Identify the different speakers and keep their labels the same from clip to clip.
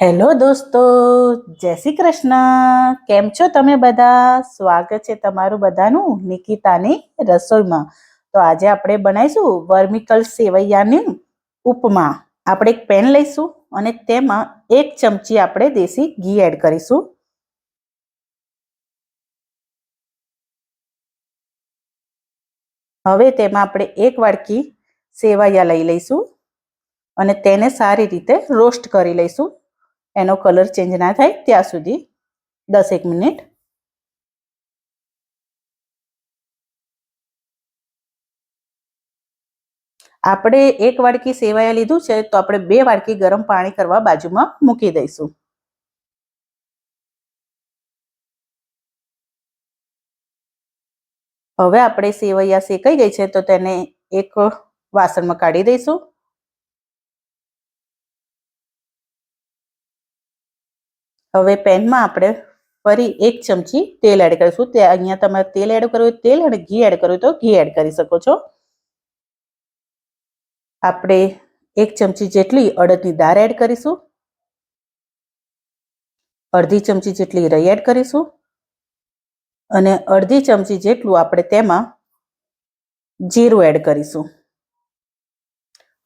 Speaker 1: Hello દોસ્તો, જય શ્રી કૃષ્ણ. કેમ છો તમે બધા? સ્વાગત છે તમારું બધાનું નિકિતાની રસોઈમાં. તો આજે આપણે બનાવીશું વર્મિકલ સેવૈયાની ઉપમા. આપણે એક પેન લઈશું અને તેમાં એક ચમચી આપણે દેશી ઘી એડ કરીશું. હવે તેમાં આપણે એક વાડકી સેવૈયા લઈ લઈશું અને તેને સારી રીતે રોસ્ટ કરી લઈશું. એનો કલર ચેન્જ ના થાય ત્યાં સુધી. દસેક મિનિટ. આપણે એક વાડકી સેવાયા લીધું છે તો આપણે બે વાડકી ગરમ પાણી કરવા બાજુમાં મૂકી દઈશું. હવે આપણે સેવૈયા શેકાઈ ગઈ છે તો તેને એક વાસણમાં કાઢી દઈશું. હવે પેનમાં આપણે ફરી એક ચમચી તેલ એડ કરીશું. તે અહીંયા તમારે તેલ એડ કરવું હોય તેલ અને ઘી એડ કરવું તો ઘી એડ કરી શકો છો. આપણે એક ચમચી જેટલી અડદની દાળ એડ કરીશું. અડધી ચમચી જેટલી રઈ એડ કરીશું. અને અડધી ચમચી જેટલું આપણે તેમાં જીરું એડ કરીશું.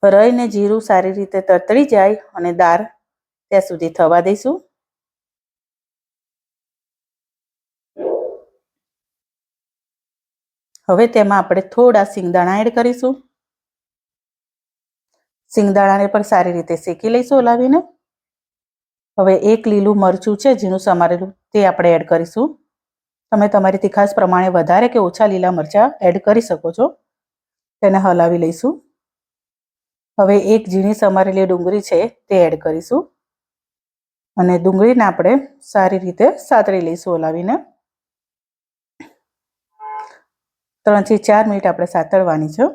Speaker 1: રઈને જીરું સારી રીતે તરતળી જાય અને દાળ ત્યાં સુધી થવા દઈશું. હવે તેમાં આપણે થોડા સિંગદાણા એડ કરીશું. સિંગદાણાને પણ સારી રીતે શેકી લઈશું હલાવીને હવે એક લીલું મરચું છે, જેનું સમારેલું તે આપણે એડ કરીશું. તમે તમારી તીખાસ પ્રમાણે વધારે કે ઓછા લીલા મરચાં એડ કરી શકો છો. તેને હલાવી લઈશું. હવે એક ઝીણી સમારેલી ડુંગળી છે, તે એડ કરીશું. અને ડુંગળીને આપણે સારી રીતે સાતળી લઈશું હલાવીને ત્રણથી ચાર મિનિટ આપણે સાતળવાની છે.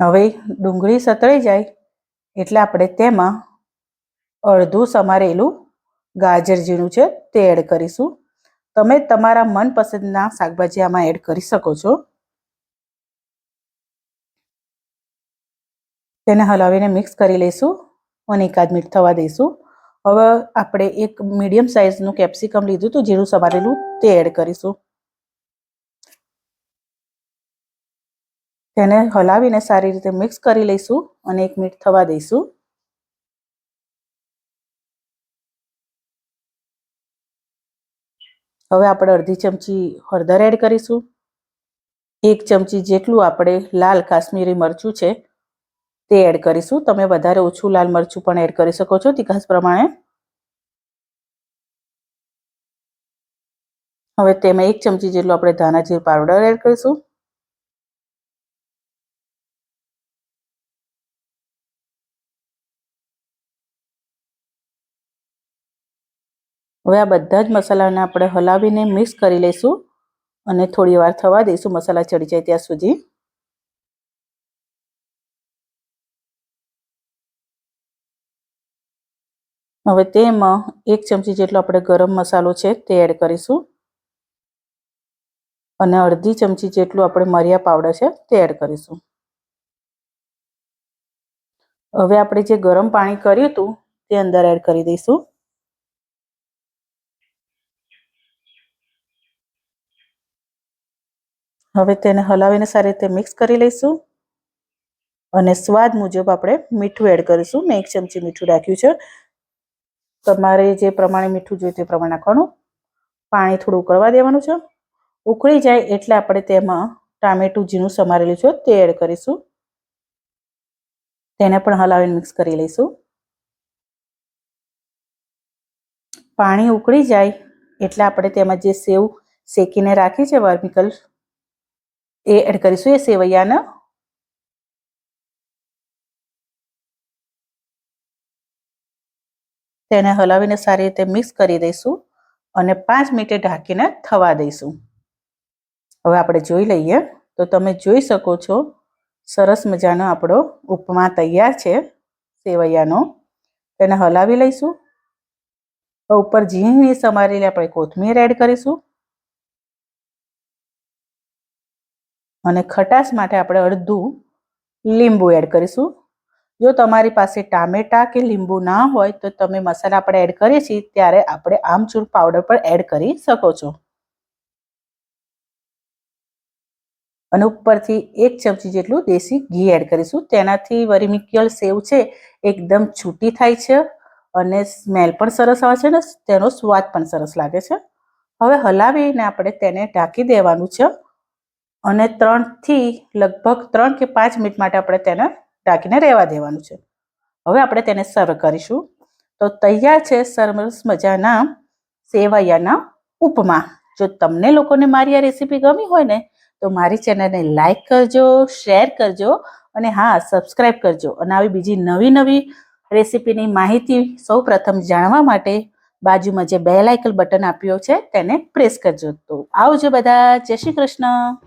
Speaker 1: હવે ડુંગળી સતળાઈ જાય એટલે આપણે તેમાં અડધું સમારેલું ગાજર ઝીણું છે તે એડ કરીશું. તમે તમારા મનપસંદના શાકભાજી આમાં એડ કરી શકો છો. તેને હલાવીને મિક્સ કરી લઈશું. અને એકાદ મિનિટ થવા દઈશું. હવે આપણે એક મીડિયમ સાઇઝનું કેપ્સિકમ લીધું હતું, જીરું સમારેલું, તે એડ કરીશું. તેને હલાવીને સારી રીતે મિક્સ કરી લઈશું અને એક મિનિટ થવા દઈશું. હવે આપણે અડધી ચમચી હળદર એડ કરીશું. એક ચમચી જેટલું આપણે લાલ કાશ્મીરી મરચું છે તે એડ કરીશું. તમે વધારે ઓછું લાલ મરચું પણ એડ કરી શકો છો તીખાસ પ્રમાણે. હવે તેમાં એક ચમચી જેટલું આપણે ધાણા જીરું પાવડર એડ કરીશું. હવે આ બધા જ મસાલાને આપણે હલાવીને મિક્સ કરી લઈશું અને થોડી વાર થવા દઈશું. મસાલા ચડી જાય ત્યાં સુધી. હવે તેમાં એક ચમચી જેટલો આપણે ગરમ મસાલો છે તે એડ કરીશું. અને અડધી ચમચી જેટલું આપણે મરિયા પાવડર છે તે એડ કરીશું. હવે આપણે જે ગરમ પાણી કર્યું હતું તે અંદર એડ કરી દઈશું. હવે તેને હલાવીને સારી રીતે મિક્સ કરી લઈશું. અને સ્વાદ મુજબ આપણે મીઠું એડ કરીશું. મેં એક ચમચી મીઠું રાખ્યું છે. તમારે જે પ્રમાણે મીઠું જોઈએ તે પ્રમાણે નાખવાનું. પાણી થોડું ઉકળવા દેવાનું છે. ઉકળી જાય એટલે આપણે તેમાં ટામેટું ઝીણું સમારેલું છે તે એડ કરીશું. તેને પણ હલાવીને મિક્સ કરી લઈશું. પાણી ઉકળી જાય એટલે આપણે તેમાં જે સેવ શેકીને રાખી છે વર્મિકલ, એ એડ કરીશું. એ સેવૈયાને તેને હલાવીને સારી રીતે મિક્સ કરી દઈશું અને પાંચ મિનિટે ઢાંકીને થવા દઈશું. હવે આપણે જોઈ લઈએ. તો તમે જોઈ શકો છો, સરસ મજાનો આપણો ઉપમા તૈયાર છે, સેવૈયાનો. તેને હલાવી લઈશું. ઉપર ઝીણી સમારેલી આપણે કોથમીર એડ કરીશું. અને ખટાશ માટે આપણે અડધું લીંબુ એડ કરીશું. જો તમારી પાસે ટામેટા કે લીંબુ ના હોય તો તમે મસાલા આપણે એડ કરીએ છીએ, ત્યારે આપણે આમચૂર પાવડર પણ એડ કરી શકો છો. અને ઉપરથી એક ચમચી જેટલું દેશી ઘી એડ કરીશું. તેનાથી વરીમિક્યલ સેવ છે, એકદમ છૂટી થાય છે અને સ્મેલ પણ સરસ આવે છે ને તેનો સ્વાદ પણ સરસ લાગે છે. હવે હલાવીને આપણે તેને ઢાંકી દેવાનું છે અને ત્રણથી લગભગ ત્રણ કે પાંચ મિનિટ માટે આપણે તેને ઢાંકીને રહેવા દેવાનું છે. હવે આપણે તેને સર્વ કરીશું. તો તૈયાર છે સરસ મજાના સેવૈયાના ઉપમા. જો તમને લોકોને મારી આ રેસીપી ગમી હોય ને, તો મારી ચેનલને લાઈક કરજો શેર કરજો અને હા સબસ્ક્રાઈબ કરજો. અને આવી બીજી નવી નવી રેસીપીની માહિતી સૌ પ્રથમ જાણવા માટે બાજુમાં જે બેલ આઇકન બટન આપ્યો છે, તેને પ્રેસ કરજો. તો આવજો બધા. જય શ્રી કૃષ્ણ.